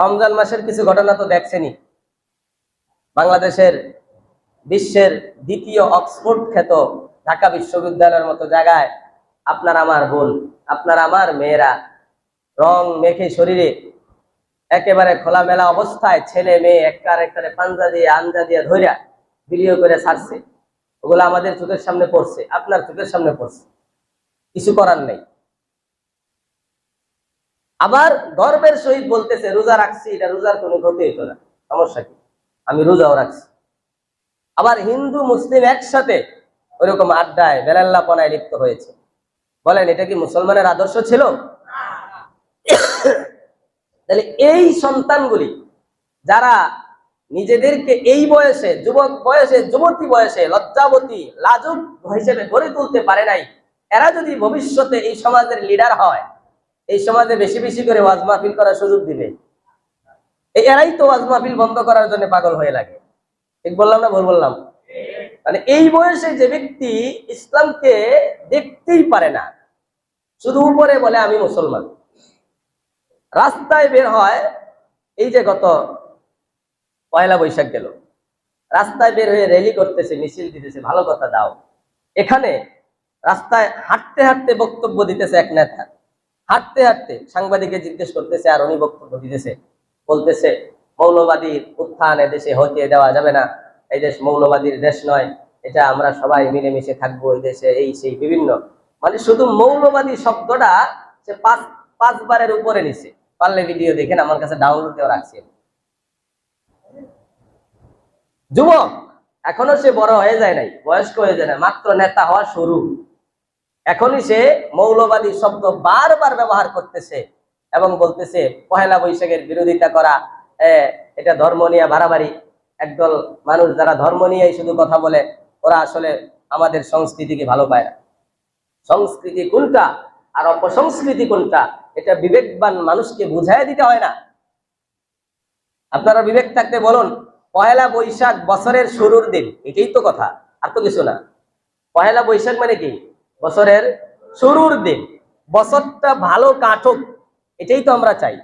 রমজান মাসের কিছু ঘটনা তো দেখছেনই। বাংলাদেশের বিশ্বের দ্বিতীয় অক্সফোর্ড খ্যাত ঢাকা বিশ্ববিদ্যালয়ের মতো জায়গায় আপনার আমার বোন, আপনার আমার মেয়েরা রং মেখে শরীরে একেবারে খোলামেলা অবস্থায় ছেলে মেয়ে একটার একটারে পাঞ্জা দিয়ে, আঞ্জা দিয়ে ধইরা ভিডিও করে ছাড়ছে। ওগুলো আমাদের চোখের সামনে পড়ছে, আপনার চোখের সামনে পড়ছে। কিছু করার নেই। আবার গর্বের সহিত বলতেছে, রোজা রাখছি, এটা রোজার কোনো ক্ষতি হইতো না। সমস্যা কি? আমি রোজাও রাখছি। আবার হিন্দু, মুসলিম একসাথে ওইরকম আড্ডায়, বেলাল্লাপনায় লিপ্ত হয়েছে। বলেন, এটা কি মুসলমানের আদর্শ ছিল? তাহলে এই সন্তানগুলি, যারা নিজেদেরকে এই বয়সে, যুবক বয়সে, যুবতী বয়সে লজ্জাবতী, লাজুক হিসেবে গড়ে তুলতে পারে নাই, এরা যদি ভবিষ্যতে এই সমাজের লিডার হয় এই সমাজে বেশি বেশি করে ওয়াজ মাহফিল করার সুযোগ দিবে। এই এরাই তো ওয়াজ মাহফিল বন্ধ করার জন্য পাগল হয়ে লাগে। ঠিক বললাম না ভুল বললাম? মানে এই বয়সে যে ব্যক্তি ইসলামকে দেখতেই পারে না, শুধু উপরে বলে আমি মুসলমান। রাস্তায় বের হয়, এই যে গত পয়লা বৈশাখ গেল, রাস্তায় বের হয়ে র্যালি করতেছে, মিছিল দিতেছে, ভালো কথা দাও। এখানে রাস্তায় হাঁটতে হাঁটতে বক্তব্য দিতেছে এক নেতা। হাঁটতে হাঁটতে সাংবাদিকে জিজ্ঞেস করতেছে, আর উনি বক্তব্য দিতেছে। বলতেছে, মৌলবাদীর উত্থান দেশে হতে দেওয়া যাবে না। এই দেশ মৌলবাদীর দেশ নয়। এটা আমরা সবাই মিলেমিশে থাকব এই দেশে, এই সেই বিভিন্ন। মানে শুধু মৌলবাদী শব্দটা সে পাঁচ, পাঁচবারের উপরে নিছে। পারলে ভিডিও দেখেন, আমার কাছে ডাউনলোড দেওয়া রাখছি। যুবক, এখনও সে বড় হয়ে যায় নাই, বয়স্ক হয়ে যায় না মাত্র নেতা হওয়া শুরু। এখনই সে মৌলবাদী শব্দ বারবার ব্যবহার করতেছে এবং বলতেছে, পহেলা বৈশাখের বিরোধিতা করা এটা ধর্ম নিয়ে বাড়াবাড়ি একদল মানুষ যারা ধর্ম নিয়েই শুধু কথা বলে, ওরা আসলে আমাদের সংস্কৃতিকে ভালো পায় না। সংস্কৃতি কোনটা আর অপসংস্কৃতি কোনটা, এটা বিবেকবান মানুষকে বুঝাই দিতে হয় না। আপনারা বিবেক থাকতে বলুন, পহেলা বৈশাখ বছরের শুরুর দিন, এটাই তো কথা, আর তো কিছু না। পহেলা বৈশাখ মানে কি? বছরের শুরুর দিন। বছরটা ভালো কাটুক, এটাই তো আমরা চাই।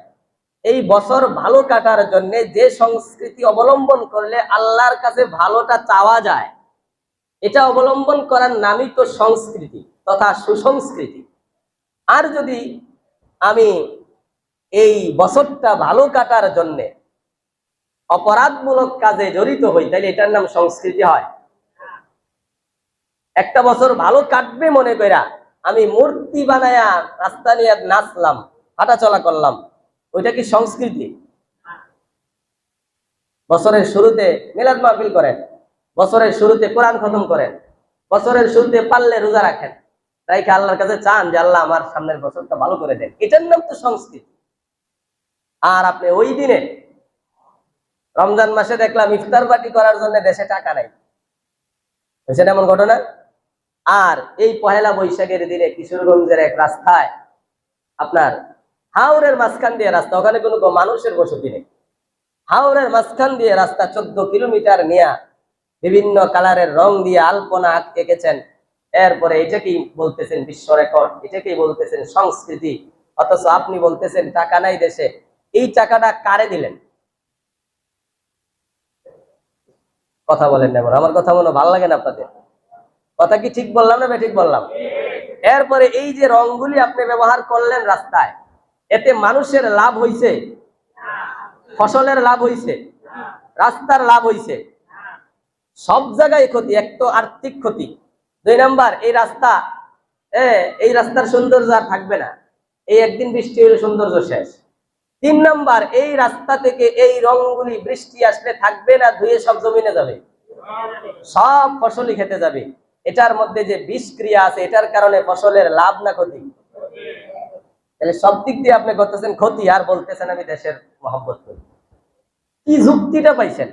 এই বছর ভালো কাটার জন্য যে সংস্কৃতি অবলম্বন করলে আল্লাহর কাছে ভালোটা চাওয়া যায়, এটা অবলম্বন করার নামই তো সংস্কৃতি তথা সুসংস্কৃতি। আর যদি আমি এই বছরটা ভালো কাটার জন্যে অপরাধমূলক কাজে জড়িত হই, তাহলে এটার নাম সংস্কৃতি হয়। একটা বছর ভালো কাটবে মনে কইরা আমি মূর্তি বানায়া রাস্তা নিয়ে নাচলাম, হাঁটাচলা করলাম। ওইটা কি সংস্কৃতি? বছরের শুরুতে মিলাদ মাহফিল করেন, বছরের শুরুতে কোরআন খতম করেন, বছরের শুরুতে পারলে রোজা রাখেন। রাইখে আল্লাহর কাছে চান যে আল্লাহ আমার সামনের বছরটা ভালো করে দেন? এটার নাম তো সংস্কৃতি। আর আপনি ওই দিনে রমজান মাসে দেখলাম ইফতার পার্টি করার জন্য দেশে টাকা নাই। হয়েছে এমন ঘটনা? আর এই পহেলা বৈশাখের দিনে কিশোরগঞ্জের এক রাস্তায় আপনার হাওড়ের মাঝখান দিয়ে রাস্তা, ওখানে কোনো মানুষের বসতি নেই। হাওড়ের মাঝখান দিয়ে রাস্তা চোদ্দ কিলোমিটার নিয়ে বিভিন্ন কালারের রং দিয়ে আলপনা এঁকেছেন এরপরে এটাকেই বলতেছেন বিশ্ব রেকর্ড, এটাকেই বলতেছেন সংস্কৃতি। অথচ আপনি বলতেছেন টাকা নাই দেশে, এই টাকাটা কারে দিলেন? কথা বলেন না আমার কথা মনে ভালো লাগে না আপনাদের। কথা কি ঠিক বললাম না ঠিক বললাম? এরপরে এই যে রংগুলি আপনি ব্যবহার করলেন রাস্তায়, এতে মানুষের লাভ হইছে? ফসলের লাভ হইছে? রাস্তার লাভ হইছে? সব জায়গায় ক্ষতি, এক তো আর্থিক ক্ষতি। দুই নাম্বার, এই রাস্তা এই রাস্তার সৌন্দর্য আর থাকবে না। এই একদিন বৃষ্টি হলে সৌন্দর্য শেষ। তিন নাম্বার, এই রাস্তা থেকে এই রংগুলি বৃষ্টি আসলে থাকবে না, ধুয়ে সব জমিনে যাবে। সব ফসলই খেতে যাবে। এটার মধ্যে যে বিষক্রিয়া আছে, এটার কারণে ফসলের লাভ না ক্ষতি? তাহলে সব দিক দিয়ে আপনি করতেছেন ক্ষতি, আর বলতেছেন আমি দেশের মহব্বত করি। কি যুক্তিটা পাইছেন?